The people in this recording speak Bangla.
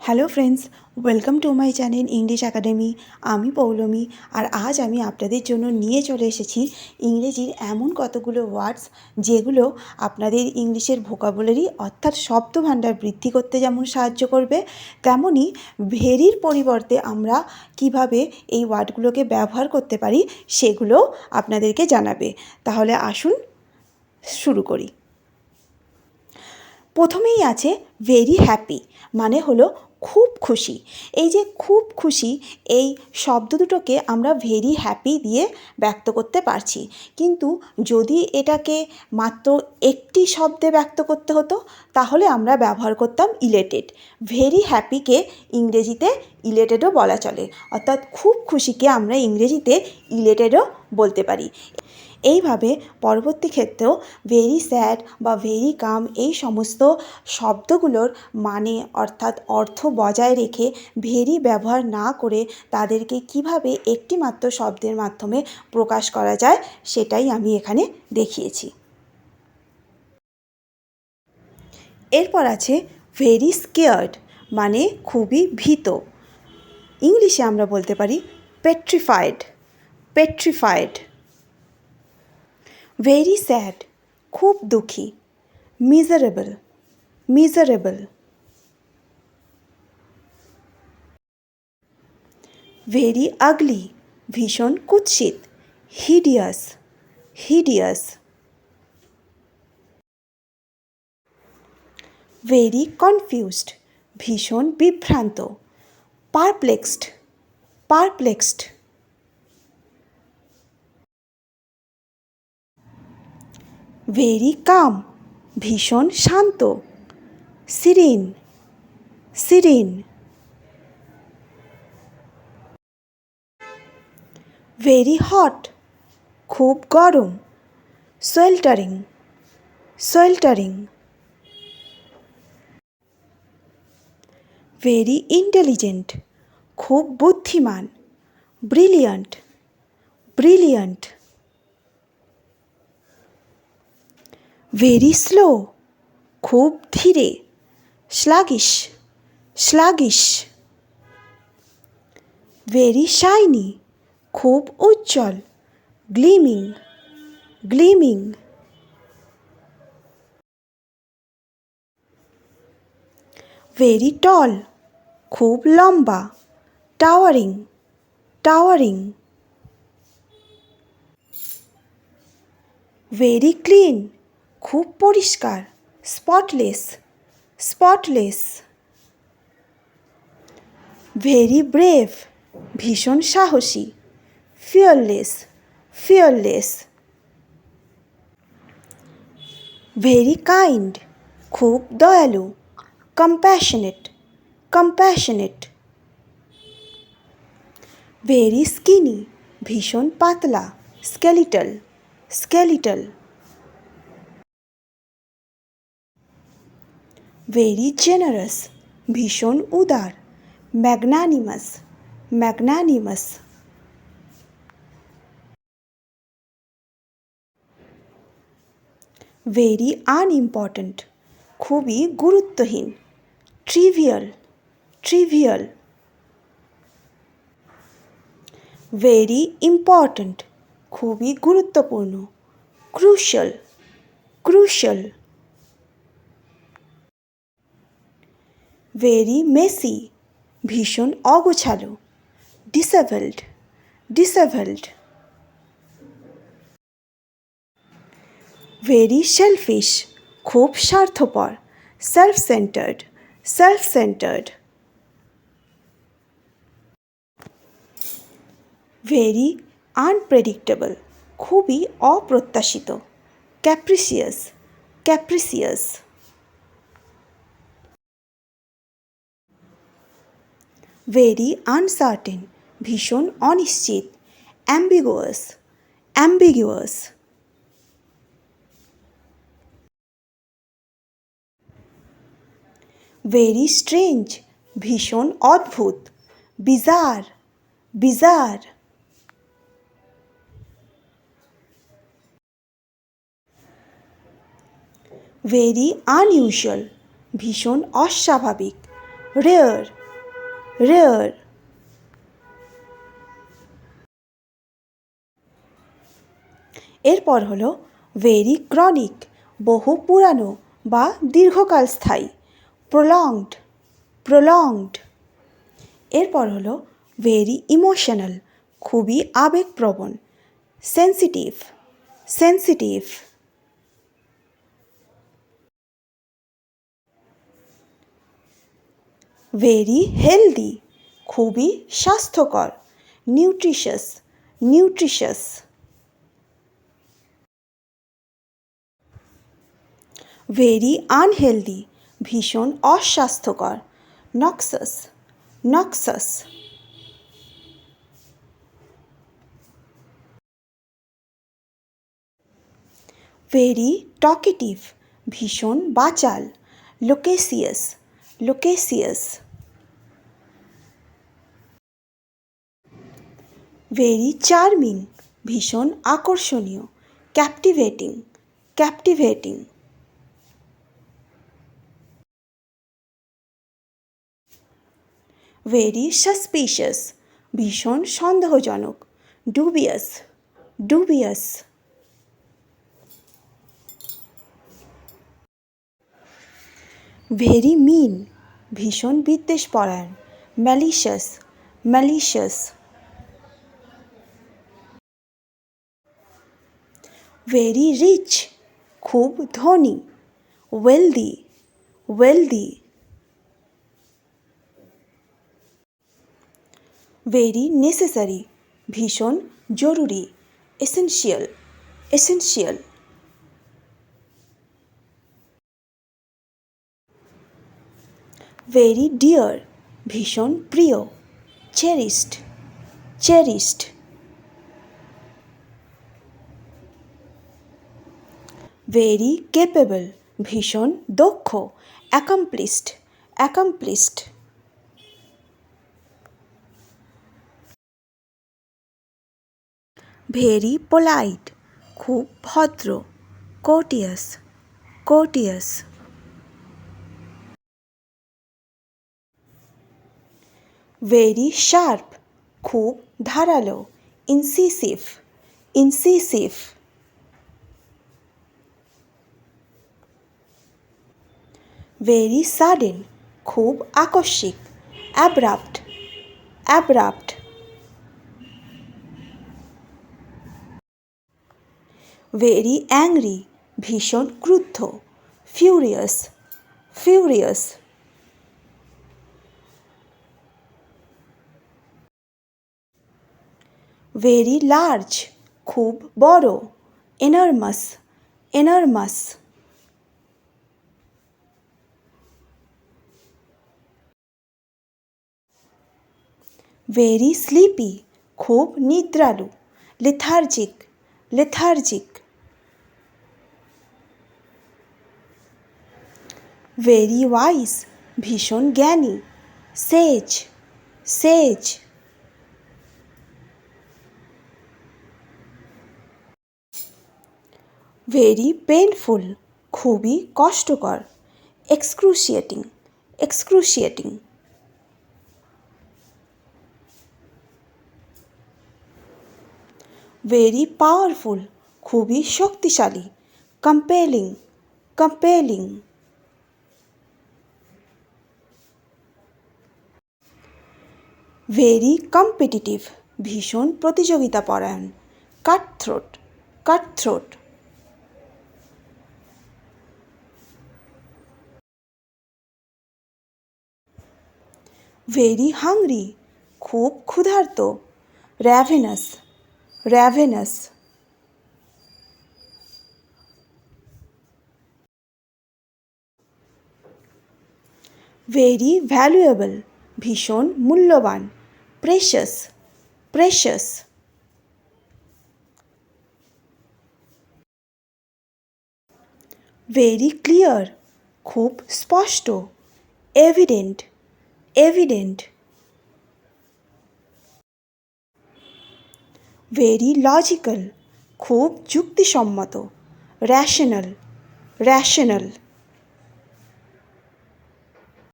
Hello friends welcome to my channel English academy আমি পৌলমী আর আজ আমি আপনাদের জন্য নিয়ে চলে এসেছি ইংরেজির এমন কতগুলো ওয়ার্ডস যেগুলো আপনাদের ইংলিশের ভোকাবুলারি অর্থাৎ শব্দভাণ্ডার বৃদ্ধি করতে যেমন সাহায্য করবে তেমনই ভেরির পরিবর্তে আমরা কীভাবে এই ওয়ার্ডগুলোকে ব্যবহার করতে পারি সেগুলো আপনাদেরকে জানাবে। তাহলে আসুন শুরু করি। প্রথমেই আছে ভেরি হ্যাপি মানে হলো খুব খুশি। এই যে খুব খুশি, এই শব্দ দুটোকে আমরা ভেরি হ্যাপি দিয়ে ব্যক্ত করতে পারছি। কিন্তু যদি এটাকে মাত্র একটি শব্দে ব্যক্ত করতে হতো, তাহলে আমরা ব্যবহার করতাম ইলেটেড ভেরি হ্যাপিকে ইংরেজিতে ইলেটেডও বলা চলে। অর্থাৎ খুব খুশিকে আমরা ইংরেজিতে ইলেটেডও বলতে পারি। এইভাবে পরবর্তী ক্ষেত্রেও ভেরি স্যাড বা ভেরি কাম এই সমস্ত শব্দগুলোর মানে অর্থাৎ অর্থ বজায় রেখে ভেরি ব্যবহার না করে তাদেরকে কীভাবে একটি মাত্র শব্দের মাধ্যমে প্রকাশ করা যায় সেটাই আমি এখানে দেখিয়েছি। এরপর আছে ভেরি স্কেয়ার্ড মানে খুবই ভীত। ইংলিশে আমরা বলতে পারি পেট্রিফাইড পেট্রিফাইড ভেরি স্যাড খুব দুঃখী মিজারেবল মিজারেবল ভেরি আগলি ভীষণ কুৎসিত হিডিয়াস হিডিয়াস ভেরি কনফিউজড ভীষণ বিভ্রান্ত পারপ্লেক্সড পারপ্লেক্সড ভেরি কাম, ভীষণ শান্ত। Serene serene. ভেরি হট, খুব গরম। সোয়েল্টারিং সোয়েল্টারিং। ভেরি ইন্টেলিজেন্ট, খুব বুদ্ধিমান। Brilliant brilliant. ভেরি স্লো খুব ধীরে। স্লাগিশ স্লাগিশ ভেরি শাইনি খুব উজ্জ্বল। গ্লিমিং গ্লিমিং ভেরি টল খুব লম্বা। টাওয়ারিং টাওয়ারিং ভেরি ক্লিন খুব পরিষ্কার স্পটলেস স্পটলেস ভেরি ব্রেভ ভীষণ সাহসী ফিয়ারলেস ফিয়ারলেস ভেরি কাইন্ড খুব দয়ালু কম্প্যাশনেট কম্প্যাশনেট ভেরি স্কিনি ভীষণ পাতলা স্কেলিটাল স্কেলিটাল ভেরি জেনারাস ভীষণ উদার ম্যাগনানিমাস ম্যাগনানিমাস ভেরি আনইম্পর্ট্যান্ট খুবই গুরুত্বহীন ট্রিভিয়াল ট্রিভিয়াল ভেরি ইম্পর্ট্যান্ট খুবই গুরুত্বপূর্ণ ক্রুশাল ক্রুশাল ভেরি মেসি ভীষণ অগোছালো ডিসেবলড ডিসেবলড ভেরি সেলফিশ খুব স্বার্থপর self centred self centred very unpredictable খুবই অপ্রত্যাশিত ক্যাপ্রিসিয়াস ক্যাপ্রিসিয়াস ভেরি আনসার্টেন ভীষণ অনিশ্চিত অ্যাম্বিগুয়াস অ্যাম্বিগুয়াস ভেরি স্ট্রেঞ্জ ভীষণ অদ্ভুত বিজার বিজার ভেরি আনইউজুয়াল ভীষণ অস্বাভাবিক রেয়ার রেয়ার। এরপর হলো ভেরি ক্রনিক বহু পুরানো বা দীর্ঘকাল স্থায়ী প্রলংড প্রলংড এরপর হলো ভেরি ইমোশনাল খুবই আবেগপ্রবণ সেন্সিটিভ সেন্সিটিভ ভেরি হেলদি খুবই স্বাস্থ্যকর. নিউট্রিশাস নিউট্রিশাস ভেরি আনহেলদি ভীষণ অস্বাস্থ্যকর. নক্সাস নক্সাস ভেরি টকেটিভ ভীষণ বাচাল. লোকেসিয়াস লোকেসিয়াস ভেরি চার্মিং ভীষণ আকর্ষণীয়. ক্যাপটিভেটিং ক্যাপটিভেটিং ভেরি সাসপিশিয়াস ভীষণ সন্দেহজনক. ডুবিয়াস ডুবিয়াস ভেরি মিন ভীষণ বিদ্বেষপরায়ণ ম্যালিশাস ম্যালিশাস ভেরি রিচ খুব ধনী ওয়েলদি ওয়েলদি ভেরি নেসেসারি ভীষণ জরুরি এসেনশিয়াল এসেনশিয়াল ভেরি ডিয়ার, ভীষণ প্রিয় চেরিস্ট চেরিস্ট ভেরি কেপেবল, ভীষণ দক্ষ অ্যাকামপ্লিসড অ্যাকামপ্লিসড ভেরি পোলাইট, খুব ভদ্র কোটিয়াস কোটিয়াস ভেরি শার্প খুব ধারালো. ইনসিসিভ ইনসিসিভ ভেরি সাডেন খুব আকস্মিক. অ্যাব্রাপ্ট অ্যাব্রাপ্ট ভেরি অ্যাংরি ভীষণ ক্রুদ্ধ. ফিউরিয়াস ফিউরিয়াস ভেরি লার্জ খুব বড় এনার্মাস এনার্মাস ভেরি স্লিপি খুব নিদ্রালু লেথার্জিক লেথার্জিক ভেরি ওয়াইজ ভীষণ জ্ঞানী সেজ সেজ ভেরি পেনফুল খুবই কষ্টকর এক্সক্রুশিয়েটিং এক্সক্রুশিয়েটিং ভেরি পাওয়ারফুল খুবই শক্তিশালী কম্পেলিং কম্পেলিং ভেরি কম্পিটিটিভ ভীষণ প্রতিযোগিতা পরায়ণ কাটথ্রোট কাটথ্রোট ভেরি হাংরি খুব ক্ষুধার্ত। র্যাভেনাস র্যাভেনাস ভেরি ভ্যালুয়েবল ভীষণ মূল্যবান। প্রেশাস প্রেশাস ভেরি ক্লিয়ার খুব স্পষ্ট এভিডেন্ট এভিডেন্ট ভেরি লজিক্যাল খুব যুক্তিসম্মত. Rational rational